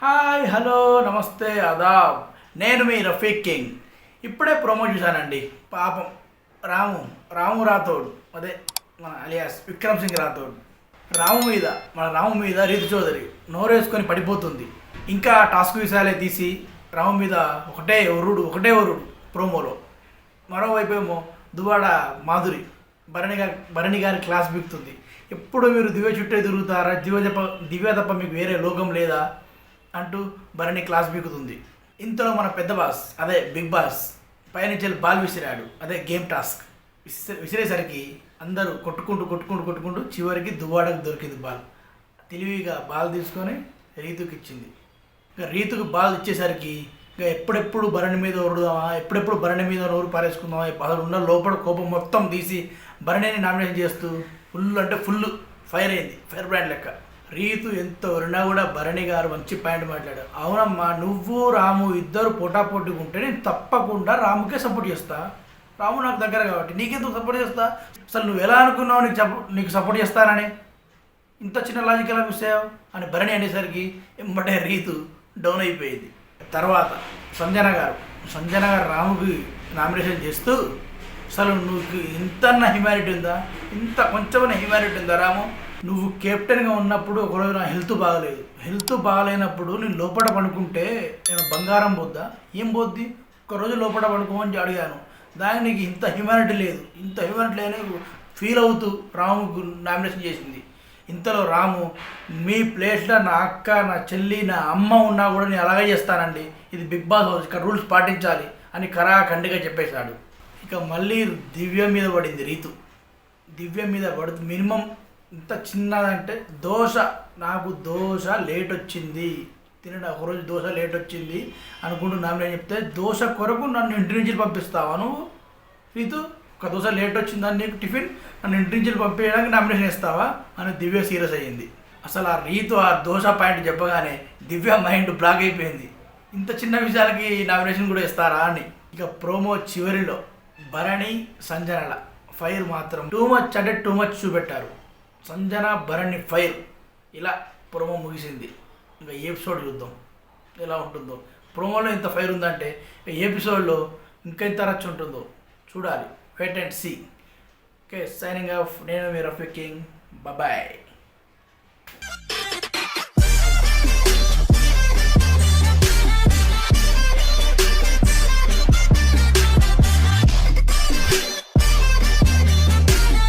Hi hello నమస్తే అదాబ్ నేను మీ రఫీక్ కింగ్. ఇప్పుడే ప్రోమో చూశానండి. పాపం రాము రాము రాథోడ్. అదే మన అలియాస్ విక్రమ్ సింగ్ రాథోడ్. రాము మీద మన రాము మీద రీతు చౌదరి నోరేసుకొని పడిపోతుంది. ఇంకా టాస్క్ విషయాలే తీసి రాము మీద ఒకటే ఒరుడు ఒకటే ఒరుడు ప్రోమోలో. మరోవైపు ఏమో దువాడ మాధురి భరణి గారి భరణి గారి క్లాస్ బిగుతుంది ఎప్పుడు మీరు దివ్య చుట్టే తిరుగుతారా? దివ్య తప్ప దివ్య తప్ప మీకు వేరే లోకం లేదా? అంటూ భరణి క్లాస్ బిగుతుంది. ఇంతలో మన పెద్ద బాస్ అదే బిగ్ బాస్ పైనుంచి బాల్ విసిరాడు. అదే గేమ్ టాస్క్. విసిరేసరికి అందరూ కొట్టుకుంటూ కొట్టుకుంటూ కొట్టుకుంటూ చివరికి దువ్వాడకు దొరికింది బాల్. తెలివిగా బాల్ తీసుకొని రీతుకి ఇచ్చింది. ఇక రీతుకు బాల్ ఇచ్చేసరికి ఇక ఎప్పుడెప్పుడు భరణి మీద ఓరుదామా ఎప్పుడెప్పుడు భరణి మీద నోరు పారేసుకుందామా అసలు ఉన్న లోపల కోపం మొత్తం తీసి భరణిని నామినేషన్ చేస్తూ ఫుల్ అంటే ఫుల్ ఫైర్ అయింది. ఫైర్ బ్రాండ్ లెక్క. రీతు ఎంత వరినా కూడా భరణి గారు మంచి పాయింట్ మాట్లాడారు. అవునమ్మా నువ్వు రాము ఇద్దరు పోటాపోటీగా ఉంటే నేను తప్పకుండా రాముకే సపోర్ట్ చేస్తా. రాము నాకు దగ్గర కాబట్టి నీకెందుకు సపోర్ట్ చేస్తా? అసలు నువ్వు ఎలా అనుకున్నావు నీకు సపో నీకు సపోర్ట్ చేస్తానని? ఇంత చిన్న లాజికల్ అనిపిస్తావు మిస్ అని భరణి అనేసరికి ఎంబటే రీతు డౌన్ అయిపోయింది. తర్వాత సంజన గారు సంజన గారు రాముకి నామినేషన్ చేస్తూ అసలు నువ్వు ఇంతన్న హ్యుమానిటీ ఉందా? ఇంత కొంచెమైన హ్యుమానిటీ ఉందా రాము? నువ్వు కెప్టెన్గా ఉన్నప్పుడు ఒకరోజు నా హెల్త్ బాగలేదు. హెల్త్ బాగలేనప్పుడు నేను లోపల పడుకుంటే నేను బంగారం పోద్దా? ఏం పోద్ది? ఒకరోజు లోపల పడుకోమని అడిగాను. దానికి నీకు ఇంత హ్యూమానిటీ లేదు. ఇంత హ్యూమానిటీ లేని ఫీల్ అవుతూ రాముకు నామినేషన్ చేసింది. ఇంతలో రాము మీ ప్లేస్లో నా అక్క నా చెల్లి నా అమ్మ ఉన్నా కూడా నేను అలాగే చేస్తానండి. ఇది బిగ్ బాస్ హౌస్. ఇక్కడ రూల్స్ పాటించాలి అని కరాఖండిగా చెప్పేశాడు. ఇక మళ్ళీ దివ్య మీద పడింది రీతు. దివ్య మీద పడుతుంది మినిమం ఇంత చిన్నదంటే దోశ. నాకు దోశ లేట్ వచ్చింది తినడం ఒకరోజు దోశ లేట్ వచ్చింది అనుకుంటున్నాను నేను చెప్తే దోశ కొరకు నన్ను ఇంటి నుంచి పంపిస్తావా నువ్వు? రీతు ఒక దోశ లేట్ వచ్చిందని నీకు టిఫిన్ నన్ను ఇంటి నుంచి పంపించడానికి నామినేషన్ ఇస్తావా అని దివ్య సీరియస్ అయ్యింది. అసలు ఆ రీతు ఆ దోశ పాయింట్ చెప్పగానే దివ్య మైండ్ బ్లాక్ అయిపోయింది. ఇంత చిన్న విషయాలకి నామినేషన్ కూడా ఇస్తారా అని. ఇక ప్రోమో చివరిలో భరణి సంజనల ఫైర్ మాత్రం టూ మచ్ అంటే టూ మచ్ చూపెట్టారు. సంజన భరణి ఫైర్. ఇలా ప్రోమో ముగిసింది. ఇంకా ఎపిసోడ్ చూద్దాం. ఎలా ఉంటుందో. ప్రోమోలో ఇంత ఫైర్ ఉందంటే ఎపిసోడ్లో ఇంకా ఇంత రచ్చ ఉంటుందో చూడాలి. Wait and see okay signing off నేను మీ రఫీ కింగ్. బాయ్